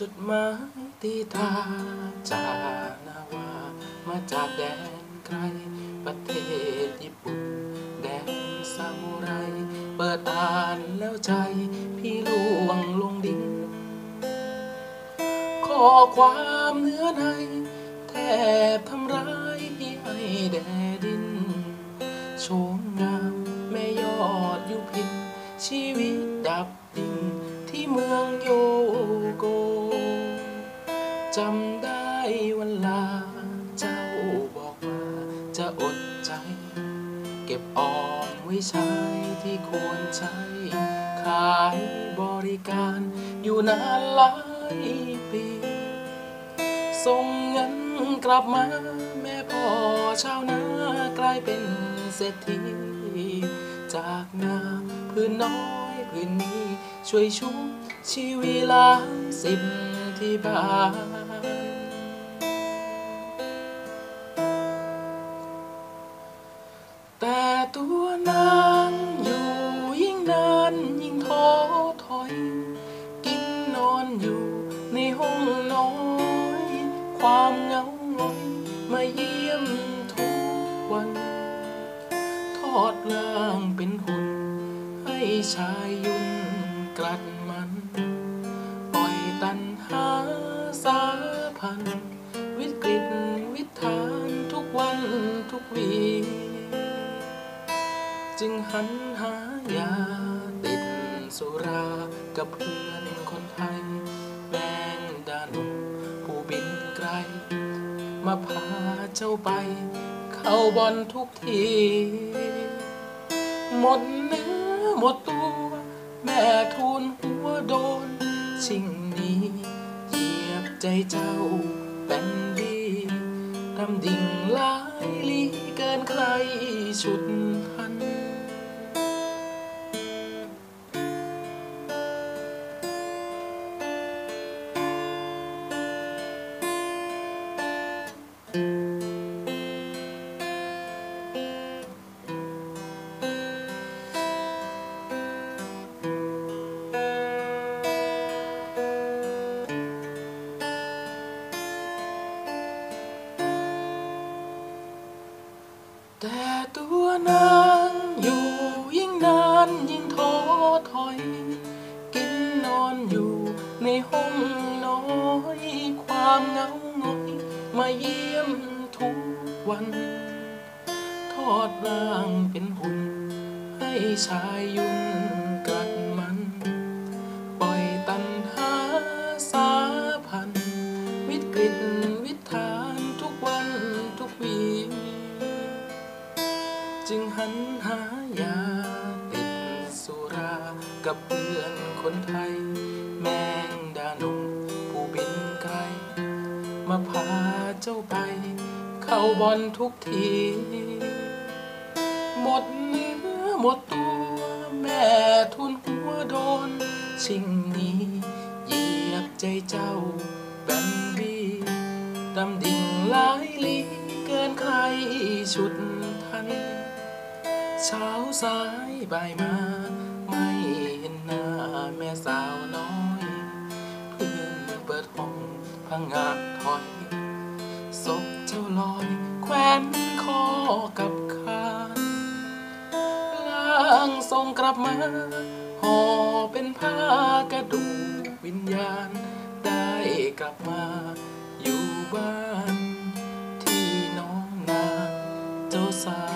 จดหมายตีตาจากนาวามาจากแดนไกลประเทศญี่ปุ่น แดนซามูไร เปิดอ่านแล้วใจ พี่ล่วงลงดินขอความเนื้อใน แทบทำร้ายพี่ให้แดดินโชมงามแม่ยอดยุพิน ชีวิตดับดิ่งที่เมืองโย จำได้วันลา เจ้าบอกว่าจะอดใจ เก็บออมไว้ใช้ที่ควรใช้ ขายบริการอยู่นานหลายปี ส่งเงินกลับมา แม่พ่อชาวนากลายเป็นเศรษฐีจากนาพื้นน้อยพื้นนี้ ช่วยชุบชีวิลาสิบ ที่บ้านแต่ตัวนางอยู่ยิ่งนานยิ่งท้อถอย กินนอนอยู่ในห้องน้อย ความเหงาหงอยมาเยี่ยมทุกวัน ทอดร่างเป็นหุ่น ให้ชายยุ่นกลัดมัน ปล่อยตันหาสาพัน วิกฤตวิถานทุกวันทุกวี จึงหันหายาติดสุรากับเพื่อนคนไทยแบงดานุผู้บินไกล มาพาเจ้าไป เข้าบอลทุกที หมดเนื้อหมดตัว แม่ทูลหัวโดนชิง นี้เหยียบใจเจ้าเป็นดีทำดิ่งลายลีเกินใครชุด กินนอนอยู่ในห้องน้อย ความเหงาหงอยมาเยี่ยมทุกวัน ทอดร่างเป็นหุ่นให้ชายยุ่น กับเพื่อนคนไทย แมงดาหนุ่มผู้บินไกล มาพาเจ้าไป เข้าบอลทุกที หมดเนื้อหมดตัว แม่ทุนหัวโดนชิงนี้เหยียบใจเจ้าแบนบีดำดิ่งหลายลีเกินใครชุดทันเช้าสายบ่ายมา สาวน้อยเพื่อนเปิดห้องพังงาถอยศพเจ้าลอยแขวนคอกับคานล่างทรงกลับมาห่อเป็นผ้ากระดูกวิญญาณ ได้กลับมาอยู่บ้าน ที่น้องนาเจ้าสาว